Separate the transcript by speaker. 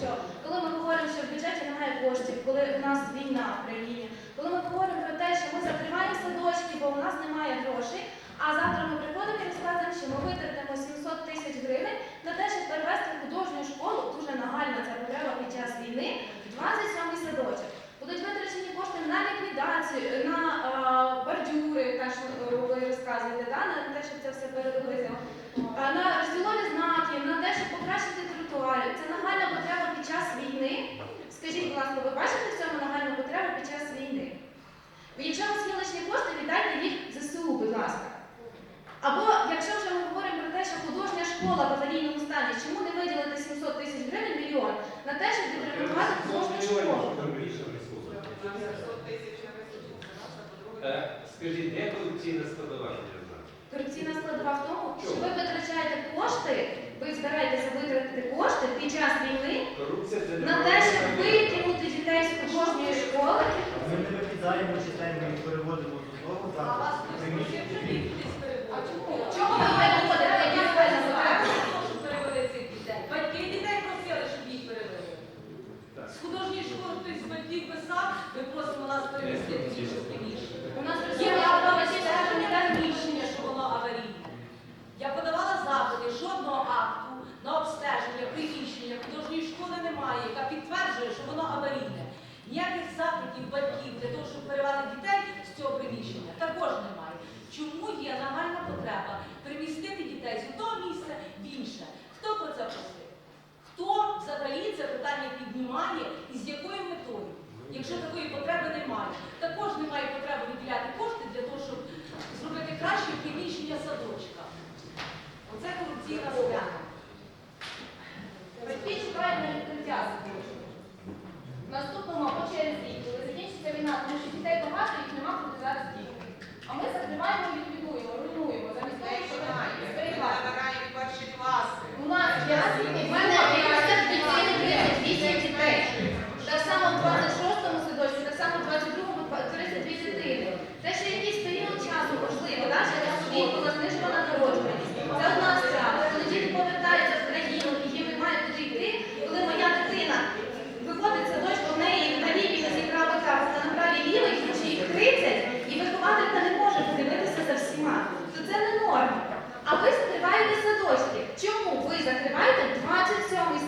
Speaker 1: що коли ми говоримо, що в бюджеті немає коштів, коли у нас війна в країні, коли ми говоримо про те, що ми закриваємо садочки, бо у нас немає грошей, а завтра ми приходимо і розказуємо, що ми витратимо 700 тисяч гривень на те, щоб перевести художню школу, дуже нагальна ця потреба під час війни, в 27 садочок. Будуть витрачені кошти на ліквідацію, на бордюри, так що ви розказуєте, да? на те, щоб це все переробити. Ви, Якщо у вас є лишні кошти, віддайте їх ЗСУ, будь ласка. Або якщо вже ми говоримо про те, що художня школа в аварійному стані, чому не виділити 700 тисяч гривень мільйон на те, щоб відремонтувати художню школу?
Speaker 2: Е, Скажіть, де корупційна складова?
Speaker 1: Корупційна складова в тому, що ви витрачаєте кошти, ви збираєтеся витратити кошти під час війни
Speaker 2: Корупція це на те, щоб витягнути
Speaker 1: дітей з художньої школи.
Speaker 3: Ми не викидаємо читаємо і переводимо з одного закладу. в приміщення.
Speaker 4: Чому ви переводите їх на потребу? Батьки дітей просили, щоб їх перевели. З художньої школи хтось з батьків писав, ми просимо нас перевести в інше приміщення.
Speaker 1: У нас Є російська право стеження та рішення,
Speaker 4: що воно аварійне. Я подавала запити, жодного акту на обстеження приміщення художньої школи немає, яка підтверджує, що воно аварійне. Ніяких запитів батьків для того, щоб перевели дітей з цього приміщення, також немає. Чому є нагальна потреба перемістити дітей з одного місця в інше? Хто про це просив? Хто взагалі це питання піднімає і з якою метою? Якщо такої потреби
Speaker 1: війна, тому що дітей багато, їх нема куди зараз діти. А ми закриваємо, ліквідуємо, руйнуємо, замість того, що
Speaker 5: забирають перші класи.
Speaker 1: У нас я у мене 38 дітей. 200 дітей. Так само в 26-му садочку, так само в 22-му 32 дитини. Це ще якийсь період часу можливо, так? була знижували А ви закриваєте садочки. Чому ви закриваєте 27 садочок?